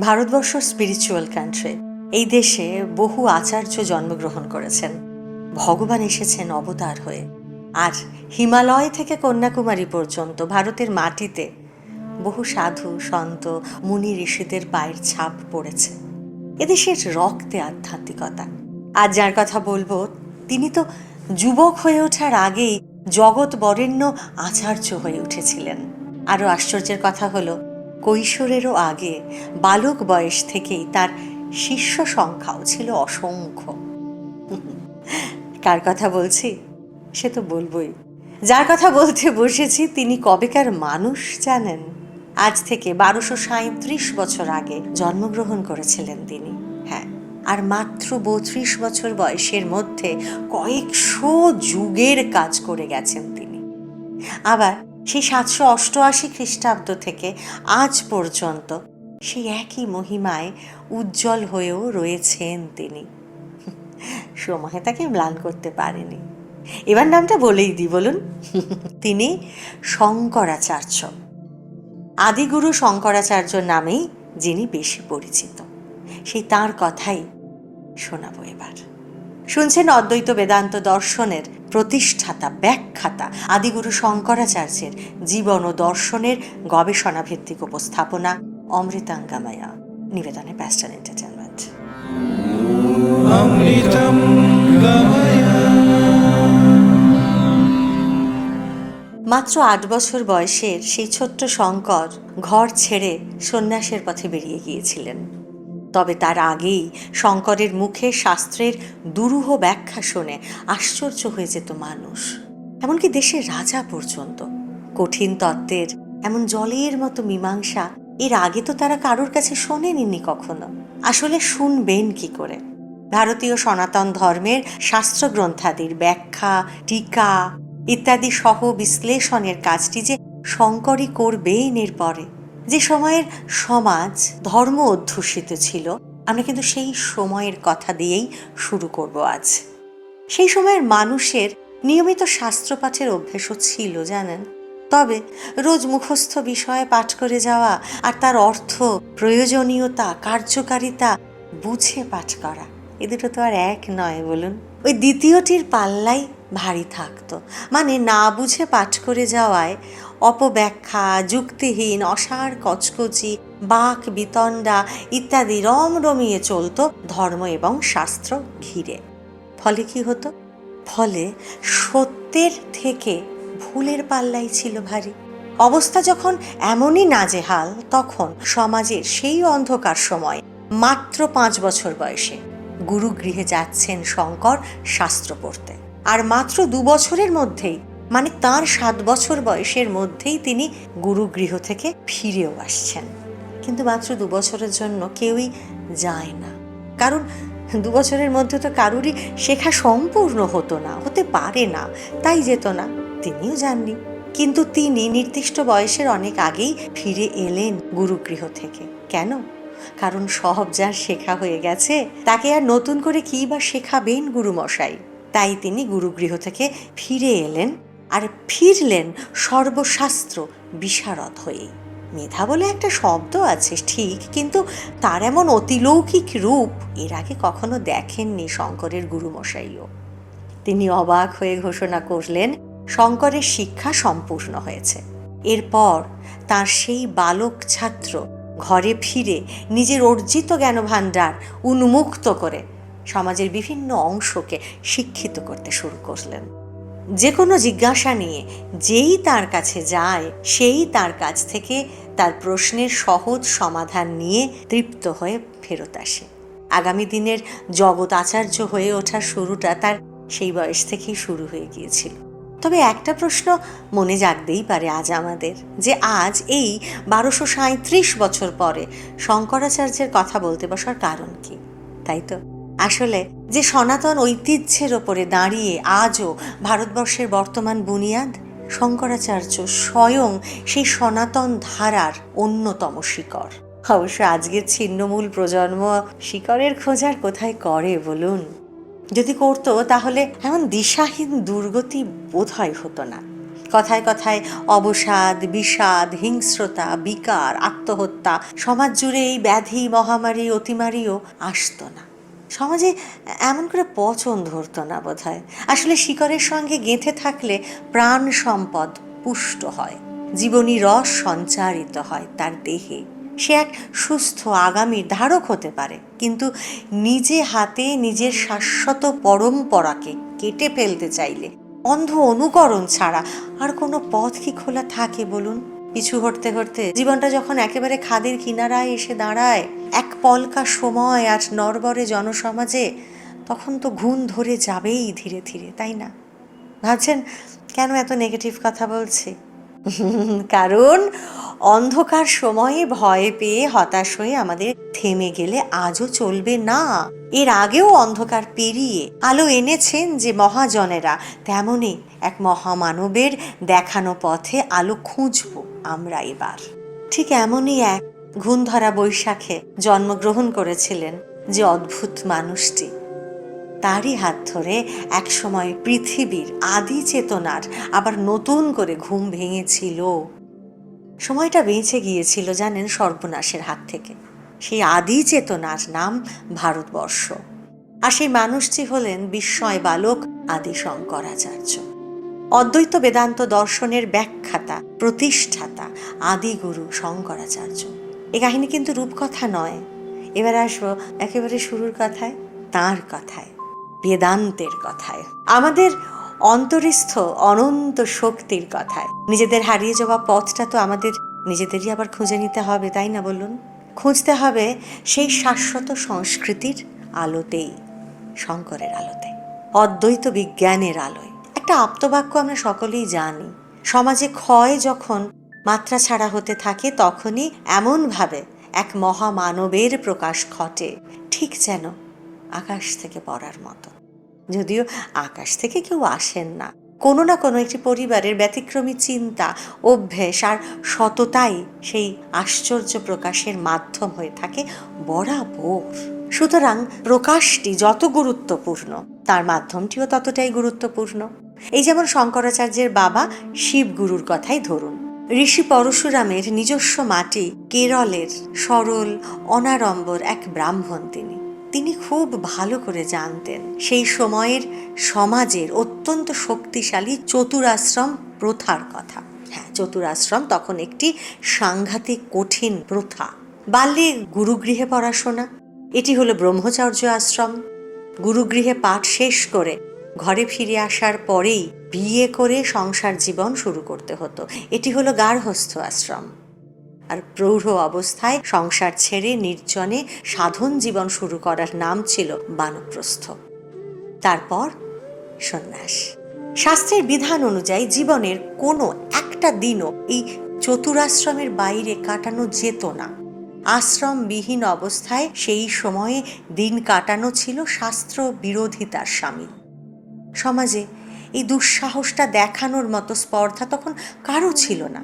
Bharatvarsha spiritual country এই দেশে বহু আচার্য জন্মগ্রহণ করেছেন। ভগবান এসেছেন অবতার হয়ে। আর হিমালয় থেকে কন্যাকুমারী পর্যন্ত ভারতের মাটিতে বহু সাধু, সন্ত, মুনি ঋষিদের পায়ের ছাপ পড়েছে। এদেশের রক্তে আধ্যাত্মিকতা। আর যার কথা বলব, তিনি তো যুবক হয়ে ওঠার আগেই জগৎ বরেণ্য আচার্য হয়ে উঠেছিলেন। আরও আশ্চর্যের কথা হলো কৈশোরেরও আগে বালক বয়স থেকেই তার শিষ্য সংখ্যাও ছিল অসংখ্য। কার কথা বলছি? সে তো বলবই। যার কথা বলতে বসেছি, তিনি কবেকার মানুষ জানেন? আজ থেকে বারোশো সাঁত্রিশ বছর আগে জন্মগ্রহণ করেছিলেন তিনি। হ্যাঁ আর মাত্র বত্রিশ বছর বয়সের মধ্যে কয়েকশো যুগের কাজ করে গেছেন তিনি। আবার সেই সাতশো অষ্টআশি খ্রিস্টাব্দ থেকে আজ পর্যন্ত সেই একই মহিমায় উজ্জ্বল হয়েও রয়েছেন তিনি। সময় তাকে ম্লান করতে পারেনি। এবার নামটা বলেই দিই, বলুন। তিনি শঙ্করাচার্য। আদিগুরু শঙ্করাচার্য নামেই যিনি বেশি পরিচিত। সেই তার কথাই শোনাবো এবার। শুনছেন অদ্বৈত বেদান্ত দর্শনের প্রতিষ্ঠাতা, ব্যাখ্যাতা আদিগুরু শঙ্করাচার্যের জীবন ও দর্শনের গবেষণাভিত্তিক উপস্থাপনা অমৃতাঙ্গামায়া। নিবেদনে প্যাস্টাল এন্টারটেনমেন্ট মাত্র আট বছর বয়সের সেই ছোট্ট শঙ্কর ঘর ছেড়ে সন্ন্যাসের পথে বেরিয়ে গিয়েছিলেন। তবে তার আগেই শঙ্করের মুখে শাস্ত্রের দুরূহ ব্যাখ্যা শুনে আশ্চর্য হয়ে যেত মানুষ। এমনকি দেশের রাজা পর্যন্ত। কঠিন তত্ত্বের, এমন জলের মতো মীমাংসা এর আগে তো তারা কারোর কাছে শোনেনি কখনো। আসলে শুনবেন কি করে? ভারতীয় সনাতন ধর্মের শাস্ত্রগ্রন্থাদির ব্যাখ্যা, টিকা ইত্যাদি সহ বিশ্লেষণের কাজটি যে শঙ্করই করবেন এরপরে। যে সময়ের সমাজ ধর্ম অধ্যুষিত ছিল, আমরা কিন্তু সেই সময়ের কথা দিয়েই শুরু করব আজ। সেই সময়ের মানুষের নিয়মিত শাস্ত্রপাঠের অভ্যেসও ছিল, জানেন? তবে রোজ মুখস্থ বিষয়ে পাঠ করে যাওয়া আর তার অর্থ প্রয়োজনীয়তা, কার্যকারিতা, বুঝে পাঠ করা, এ দুটো তো আর এক নয়, বলুন। ওই দ্বিতীয়টির পাল্লাই ভারী থাকতো। মানে না বুঝে পাঠ করে যাওয়ায় অপব্যাখ্যা, যুক্তিহীন, অসার কচকচি, বাক বিতণ্ডা ইত্যাদি রমরমিয়ে চলতো ধর্ম এবং শাস্ত্র ঘিরে। ফলে কি হতো? ফলে সত্যের থেকে ভুলের পাল্লাই ছিল ভারী। অবস্থা যখন এমনই নাজেহাল, তখন সমাজের সেই অন্ধকার সময়, মাত্র পাঁচ বছর বয়সে গুরুগৃহে যাচ্ছেন শঙ্কর শাস্ত্র পড়তে। আর মাত্র দু বছরের মধ্যেই মানে তার সাত বছর বয়সের মধ্যেই তিনি গুরুগৃহ থেকে ফিরেও আসছেন। কিন্তু মাত্র দু বছরের জন্য কেউই যায় না। কারণ দু বছরের মধ্যে তো কারুরই শেখা সম্পূর্ণ হতো না, হতে পারে না, তাই যেত না, তিনিও যাননি। কিন্তু তিনি নির্দিষ্ট বয়সের অনেক আগেই ফিরে এলেন গুরুগৃহ থেকে। কেন? কারণ সব যার শেখা হয়ে গেছে, তাকে আর নতুন করে কী বা শেখাবেন গুরুমশাই? তাই তিনি গুরুগৃহ থেকে ফিরে এলেন আর ফিরলেন সর্বশাস্ত্র বিশারদ হয়েই। মেধা বলে একটা শব্দ আছে, ঠিক, কিন্তু তার এমন অতিলৌকিক রূপ এর আগে কখনো দেখেননি শঙ্করের গুরুমশাইও। তিনি অবাক হয়ে ঘোষণা করলেন, শঙ্করের শিক্ষা সম্পূর্ণ হয়েছে। এরপর তার সেই বালক ছাত্র ঘরে ফিরে নিজের অর্জিত জ্ঞানভাণ্ডার উন্মুক্ত করে সমাজের বিভিন্ন অংশকে শিক্ষিত করতে শুরু করলেন। যে কোনো জিজ্ঞাসা নিয়ে যেই তার কাছে যায়, সেই তার কাছ থেকে তার প্রশ্নের সহজ সমাধান নিয়ে তৃপ্ত হয়ে ফেরত আসে। আগামী দিনের জগৎ আচার্য হয়ে ওঠার শুরুটা তার সেই বয়স থেকেই শুরু হয়ে গিয়েছিল। তবে একটা প্রশ্ন মনে জাগতেই পারে আজ আমাদের, যে আজ এই বারোশো সাঁত্রিশ বছর পরে শঙ্করাচার্যের কথা বলতে বসার কারণ কি? তাই তো? আসলে যে সনাতন ঐতিহ্যের ওপরে দাঁড়িয়ে আজও ভারতবর্ষের বর্তমান বুনিয়াদ, শঙ্করাচার্য স্বয়ং সেই সনাতন ধারার অন্যতম শিকড় অবশ্য আজকের ছিন্নমূল প্রজন্ম শিকড়ের খোঁজার কোথায় করে বলুন? যদি করতো, তাহলে এমন দিশাহীন দুর্গতি বোধহয় হতো না। কথায় কথায় অবসাদ, বিষাদ, হিংস্রতা, বিকার, আত্মহত্যা, সমাজ জুড়ে এই ব্যাধি, মহামারী, অতিমারিও আসতো না। সমাজে এমন করে পচন ধরতো না বোধ হয় আসলে শিকড়ের সঙ্গে গেঁথে থাকলে প্রাণ সম্পদ পুষ্ট হয়। জীবনী রস সঞ্চারিত হয় তার দেহে। সে এক সুস্থ আগামীর ধারক হতে পারে, কিন্তু নিজে হাতে নিজের শাশ্বত পরম্পরাকে কেটে ফেলতে চাইলে অন্ধ অনুকরণ ছাড়া আর কোনো পথ কি খোলা থাকে বলুন? পিছু হটতে হটতে জীবনটা যখন একেবারে খাদের কিনারায় এসে দাঁড়ায় এক পলকা সময় আজ নরবরে জনসমাজে, তখন তো ঘুণ ধরে যাবেই ধীরে ধীরে, তাই না? ভাবছেন, কেন এত নেগেটিভ কথা বলছি? কারণ, অন্ধকার সময়ে ভয় পেয়ে হতাশ হয়ে আমাদের থেমে গেলে আজও চলবে না। এর আগেও অন্ধকার পেরিয়ে আলো এনেছেন যে মহাজনেরা তেমনই এক মহামানবের দেখানো পথে আলো খুঁজব আমরা এবার। ঠিক এমনই এক ঘুণধরা বৈশাখে জন্মগ্রহণ করেছিলেন যে অদ্ভুত মানুষটি। তারই হাত ধরে একসময় পৃথিবীর আদি চেতনার আবার নতুন করে ঘুম ভেঙেছিল। সময়টা বেঁচে গিয়েছিল জানেন সর্বনাশের হাত থেকে। সেই আদি চেতনার নাম ভারতবর্ষ। আর সেই মানুষটি হলেন বিস্ময় বালক আদি শঙ্করাচার্য। অদ্বৈত বেদান্ত দর্শনের ব্যাখ্যাতা, প্রতিষ্ঠাতা আদিগুরু শঙ্করাচার্য। এ কাহিনী কিন্তু রূপকথা নয়। এবার আসব একেবারে শুরুর কথায়, তার কথায়, বেদান্তের কথায়। আমাদের অন্তরিস্থ অনন্ত শক্তির কথায়। নিজেদের হারিয়ে যাওয়া পথটা তো আমাদের, নিজেদেরই আবার খুঁজে নিতে হবে, তাই না বলুন? খুঁজতে হবে সেই শাশ্বত সংস্কৃতির আলোতেই, শঙ্করের আলোতে, অদ্বৈত বিজ্ঞানের আলোয়। একটা আপ্তবাক্য আমরা সকলেই জানি, সমাজে ক্ষয় যখন মাত্রা ছাড়া হতে থাকে তখনই এমনভাবে এক মহামানবের প্রকাশ ঘটে, ঠিক যেন আকাশ থেকে পড়ার মতো। যদিও আকাশ থেকে কেউ আসেন না। কোনো না কোনো একটি পরিবারের ব্যতিক্রমী চিন্তা, অভ্যেস আর সততাই সেই আশ্চর্য প্রকাশের মাধ্যম হয়ে থাকে বরাবর। সুতরাং প্রকাশটি যত গুরুত্বপূর্ণ, তার মাধ্যমটিও ততটাই গুরুত্বপূর্ণ। এই যেমন শঙ্করাচার্যের বাবা শিবগুরুর কথাই ধরুন। ঋষি পরশুরামের নিজস্ব মাটি কেরলের সরল, অনাড়ম্বর এক ব্রাহ্মণ তিনি। তিনি খুব ভালো করে জানতেন সেই সময়ের সমাজের অত্যন্ত শক্তিশালী চতুরাশ্রম প্রথার কথা। হ্যাঁ চতুরাশ্রম তখন একটি সাংঘাতিক কঠিন প্রথা। বাল্যে গুরুগৃহে পড়াশোনা, এটি হলো ব্রহ্মচর্য আশ্রম। গুরুগৃহে পাঠ শেষ করে ঘরে ফিরে আসার পরেই বিয়ে করে সংসার জীবন শুরু করতে হতো। এটি হলো গার্হস্থ আশ্রম। আর প্রৌঢ় অবস্থায় সংসার ছেড়ে নির্জনে সাধন জীবন শুরু করার নাম ছিল বানপ্রস্থ। তারপর সন্ন্যাস। শাস্ত্রের বিধান অনুযায়ী জীবনের কোনো একটা দিনও এই চতুরাশ্রমের বাইরে কাটানো যেত না। আশ্রমবিহীন অবস্থায় সেই সময়ে দিন কাটানো ছিল শাস্ত্র বিরোধিতার সামিল। সমাজে এই দুঃসাহসটা দেখানোর মতো স্পর্ধা তখন কারও ছিল না।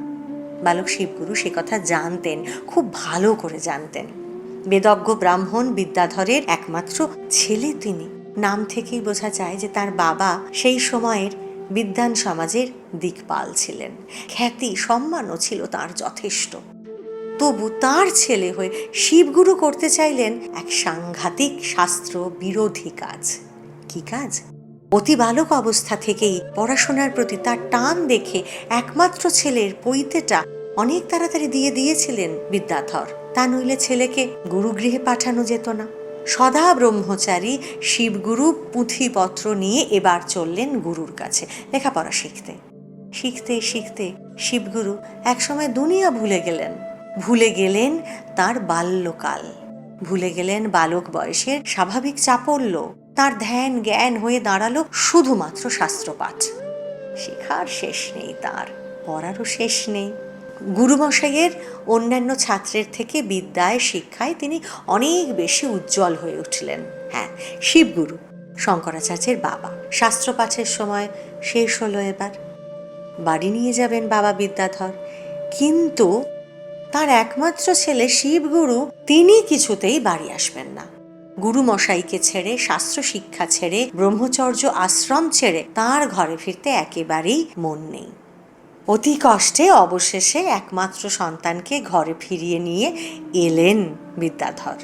বালক শিবগুরু সে কথা জানতেন, খুব ভালো করে জানতেন। বেদজ্ঞ ব্রাহ্মণ বিদ্যাধরের একমাত্র ছেলে তিনি। নাম থেকেই বোঝা যায় যে তার বাবা সেই সময়ের বিদ্যান সমাজের দিকপাল ছিলেন। খ্যাতি, সম্মানও ছিল তার যথেষ্ট। তবু তার ছেলে হয়ে শিবগুরু করতে চাইলেন এক সাংঘাতিক শাস্ত্র বিরোধী কাজ। কি কাজ? অতি বালক অবস্থা থেকেই পড়াশোনার প্রতি তার টান দেখে একমাত্র ছেলের পৈতেটা অনেক তাড়াতাড়ি দিয়ে দিয়েছিলেন বিদ্যাধর। তা নইলে ছেলেকে গুরুগৃহে পাঠানো যেত না। সদা ব্রহ্মচারী শিবগুরু পুঁথিপত্র নিয়ে এবার চললেন গুরুর কাছে লেখাপড়া শিখতে। শিখতে শিখতে শিবগুরু একসময় দুনিয়া ভুলে গেলেন। ভুলে গেলেন তার বাল্যকাল। ভুলে গেলেন বালক বয়সের স্বাভাবিক চাপল্য। তার ধ্যান জ্ঞান হয়ে দাঁড়াল শুধুমাত্র শাস্ত্রপাঠ। শেখার শেষ নেই তার, পড়ারও শেষ নেই। গুরুমশাইয়ের অন্যান্য ছাত্রের থেকে বিদ্যায়, শিক্ষায় তিনি অনেক বেশি উজ্জ্বল হয়ে উঠলেন। হ্যাঁ শিবগুরু, শঙ্করাচার্যের বাবা। শাস্ত্রপাঠের সময় শেষ হলো এবার। বাড়ি নিয়ে যাবেন বাবা বিদ্যাধর। কিন্তু তার একমাত্র ছেলে শিবগুরু, তিনি কিছুতেই বাড়ি আসবেন না। গুরু মশাইকে ছেড়ে শাস্ত্র শিক্ষা ছেড়ে, ব্রহ্মচর্য আশ্রম ছেড়ে তার ঘরে ফিরতে একেবারেই মন নেই। অতি কষ্টে অবশেষে একমাত্র সন্তানকে ঘরে ফিরিয়ে নিয়ে এলেন বিদ্যাধর।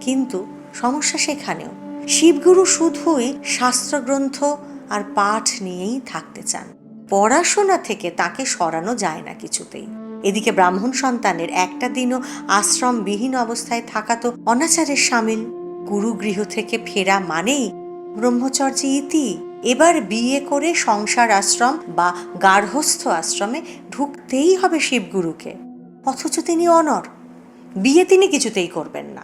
কিন্তু সমস্যা সেখানেও। শিবগুরু শুধুই শাস্ত্রগ্রন্থ আর পাঠ নিয়েই থাকতে চান। পড়াশোনা থেকে তাকে সরানো যায় না কিছুতেই। এদিকে ব্রাহ্মণ সন্তানের একটা দিনও আশ্রমবিহীন অবস্থায় থাকা তো অনাচারের সামিল। গুরুগৃহ থেকে ফেরা মানেই ব্রহ্মচর্যে ইতি। এবার বিয়ে করে সংসার আশ্রম বা গার্হস্থ আশ্রমে ঢুকতেই হবে শিবগুরুকে। অথচ তিনি অনর। বিয়ে তিনি কিছুতেই করবেন না।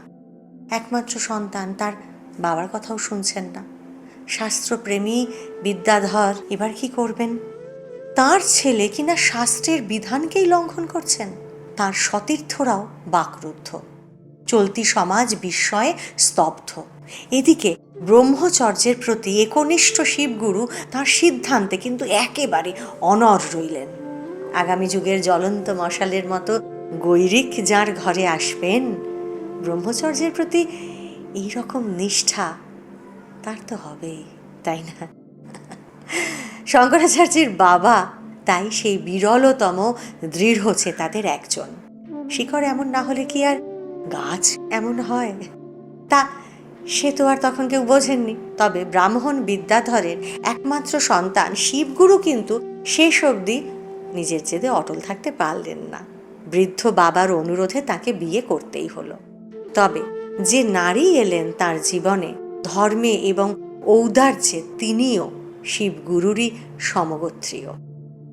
একমাত্র সন্তান তার বাবার কথাও শুনছেন না। শাস্ত্রপ্রেমী বিদ্যাধর এবার কি করবেন? তার ছেলে কিনা শাস্ত্রের বিধানকেই লঙ্ঘন করছেন। তার সতীর্থরাও বাকরুদ্ধ। চলতি সমাজ বিস্ময়ে স্তব্ধ। এদিকে ব্রহ্মচর্যের প্রতি একনিষ্ঠ শিবগুরু তার সিদ্ধান্তে কিন্তু একেবারে অনর রইলেন। আগামী যুগের জ্বলন্ত মশালের মতো গৈরিক যার ঘরে আসবেন, ব্রহ্মচর্যের প্রতি এই রকম নিষ্ঠা তার তো হবেই, তাই না? শঙ্করাচার্যের বাবা তাই সেই বিরলতম দৃঢ় তাদের একজন। শিখর এমন না হলে কি আর গাছ এমন হয়? তা, সে তো আর তখন কেউ বোঝেননি। তবে ব্রাহ্মণ বিদ্যাধরের একমাত্র সন্তান শিবগুরু কিন্তু শেষ অবধি নিজের জেদে অটল থাকতে পারলেন না। বৃদ্ধ বাবার অনুরোধে তাকে বিয়ে করতেই হলো। তবে যে নারী এলেন তার জীবনে ধর্মে এবং ঔদার্যে তিনিও শিবগুরুরই সমগোত্রীয়।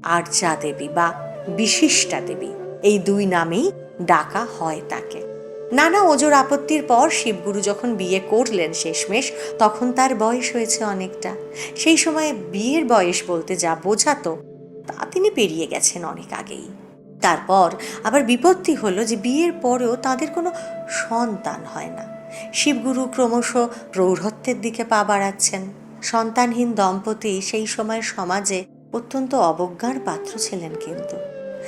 আর্যা দেবী বা বিশিষ্টা দেবী এই দুই নামেই ডাকা হয় তাকে। নানা ওজোর আপত্তির পর শিবগুরু যখন বিয়ে করলেন শেষমেশ, তখন তার বয়স হয়েছে অনেকটা। সেই সময়ে বিয়ের বয়স বলতে যা বোঝাতো, তা তিনি পেরিয়ে গেছেন অনেক আগেই। তারপর আবার বিপত্তি হলো যে বিয়ের পরেও তাদের কোনো সন্তান হয় না। শিবগুরু ক্রমশ প্রৌঢ়ত্বের দিকে পা বাড়াচ্ছেন। সন্তানহীন দম্পতি সেই সময়ের সমাজে অত্যন্ত অবজ্ঞার পাত্র ছিলেন কিন্তু।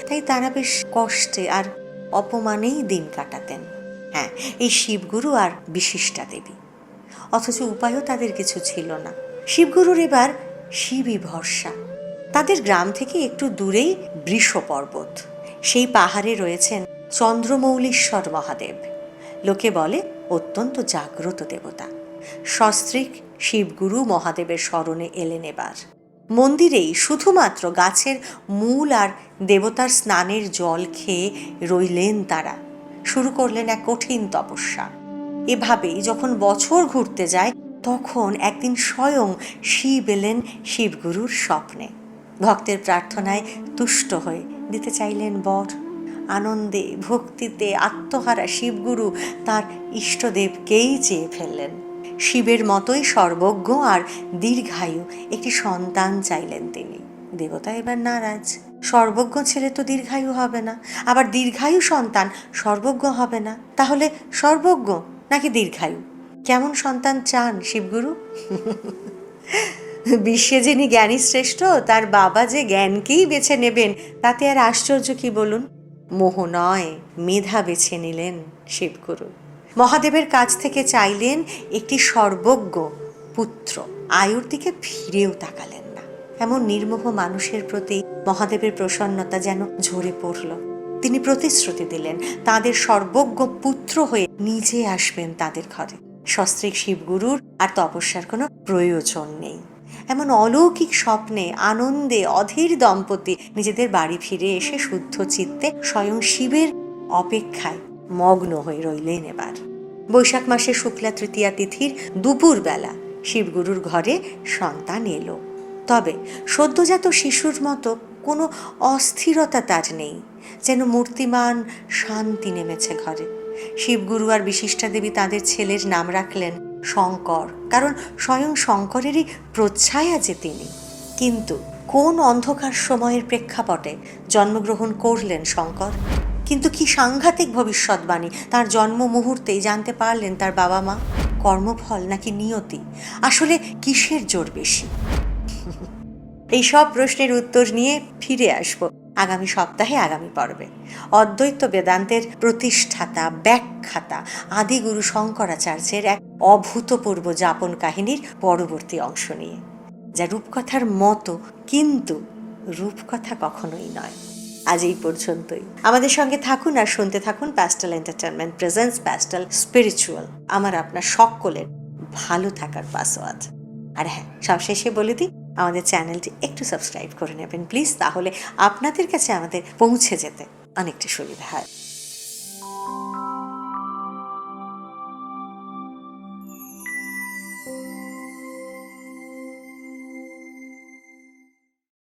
তাই তারা বেশ কষ্টে আর অপমানেই দিন কাটাতেন। হ্যাঁ এই শিবগুরু আর বিশিষ্টা দেবী। অথচ উপায়ও তাদের কিছু ছিল না। শিবগুরুর এবার শিবই ভরসা। তাদের গ্রাম থেকে একটু দূরেই বৃষ পর্বত সেই পাহাড়ে রয়েছেন চন্দ্রমৌলীশ্বর মহাদেব। লোকে বলে, অত্যন্ত জাগ্রত দেবতা। সস্ত্রীক শিবগুরু মহাদেবের স্মরণে এলেন এবার। মন্দিরেই শুধুমাত্র গাছের মূল আর দেবতার স্নানের জল খেয়ে রইলেন তারা। শুরু করলেন এক কঠিন তপস্যা। এভাবেই যখন বছর ঘুরতে যায়, তখন একদিন স্বয়ং শিব এলেন শিবগুরুর স্বপ্নে। ভক্তের প্রার্থনায় তুষ্ট হয়ে দিতে চাইলেন বর। আনন্দে, ভক্তিতে আত্মহারা শিবগুরু তার ইষ্টদেবকেই চেয়ে ফেললেন। শিবের মতোই সর্বজ্ঞ আর দীর্ঘায়ু একটি সন্তান চাইলেন তিনি। দেবতা এবার নারাজ। সর্বজ্ঞ ছেলে তো দীর্ঘায়ু হবে না। আবার দীর্ঘায়ু সন্তান সর্বজ্ঞ হবে না। তাহলে সর্বজ্ঞ নাকি দীর্ঘায়ু? কেমন সন্তান চান শিবগুরু? বিশ্বে যিনি জ্ঞানী শ্রেষ্ঠ, তার বাবা যে জ্ঞানকেই বেছে নেবেন, তাতে আর আশ্চর্য কি বলুন? মোহ নয়, মেধা বেছে নিলেন শিবগুরু। মহাদেবের কাছ থেকে চাইলেন একটি সর্বজ্ঞ পুত্র। আয়ুর দিকে ফিরেও তাকালেন। এমন নির্মোহ মানুষের প্রতি মহাদেবের প্রসন্নতা যেন ঝরে পড়ল। তিনি প্রতিশ্রুতি দিলেন, তাদের সর্বজ্ঞ পুত্র হয়ে নিজে আসবেন তাদের ঘরে। সস্ত্রিক শিবগুরুর আর তপস্যার কোনো প্রয়োজন নেই। এমন অলৌকিক স্বপ্নে, আনন্দে অধীর দম্পতি নিজেদের বাড়ি ফিরে এসে শুদ্ধ চিত্তে স্বয়ং শিবের অপেক্ষায় মগ্ন হয়ে রইলেন এবার। বৈশাখ মাসে শুক্লা তৃতীয়া তিথির দুপুরবেলা শিবগুরুর ঘরে সন্তান এলো। তবে সদ্যজাত শিশুর মতো কোনো অস্থিরতা তার নেই, যেন মূর্তিমান শান্তি নেমেছে ঘরে। শিবগুরু আর বিশিষ্টা দেবী তাদের ছেলের নাম রাখলেন শঙ্কর, কারণ স্বয়ং শঙ্করেরই প্রচ্ছায়া যে তিনি। কিন্তু কোন অন্ধকার সময়ের প্রেক্ষাপটে জন্মগ্রহণ করলেন শঙ্কর? কিন্তু কি সাংঘাতিক ভবিষ্যৎবাণী তার জন্ম মুহূর্তেই জানতে পারলেন তার বাবা মা? কর্মফল নাকি নিয়তি? আসলে কিসের জোর বেশি? এই সব প্রশ্নের উত্তর নিয়ে ফিরে আসব আগামী সপ্তাহে, আগামী পর্বে। অদ্বৈত বেদান্তের প্রতিষ্ঠাতা, ব্যাখ্যাতা আদিগুরু শঙ্করাচার্যের এক অভূতপূর্ব যাপন কাহিনীর পরবর্তী অংশ নিয়ে, যা রূপকথার মতো কিন্তু রূপকথা কখনোই নয়। আজ এই পর্যন্তই। আমাদের সঙ্গে থাকুন আর শুনতে থাকুন Pastel Entertainment presents Pastel Spiritual. আমার আপনার সকলের ভালো থাকার পাসওয়ার্ড। আর হ্যাঁ সবশেষে বলে দিই আমাদের চ্যানেলটি একটু সাবস্ক্রাইব করে নেবেন, প্লিজ, তাহলে আপনাদের কাছে আমাদের পৌঁছে যেতে অনেকটা সুবিধা হয়।